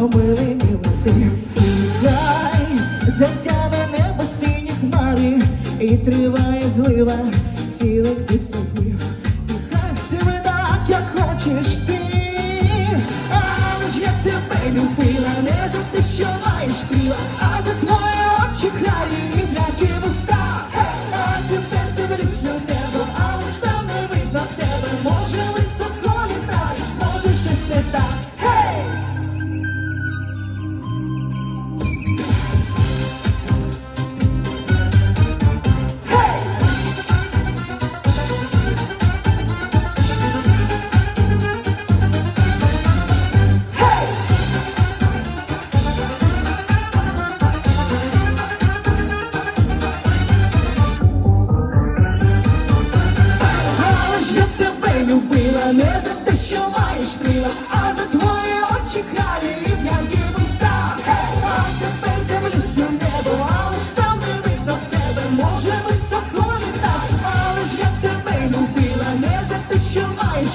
робили мілоти, хай затягне небо сині хмари, і триває злива цілих підступів. Нехай всі так, як хочеш ти, але ж я тебе любила, не за те, що маєш крила, а за твої очі краї і вуста. А тепер ти дивишся в небо, але ж там не видно тебе. Може, високо літаєш, може щось не так. А за твої очі кралі і м'які вуста. А тепер дивлюся в небо, але ж там не видно тебе, може високо літати. Але ж я тебе любила, не за те, що маєш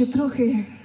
She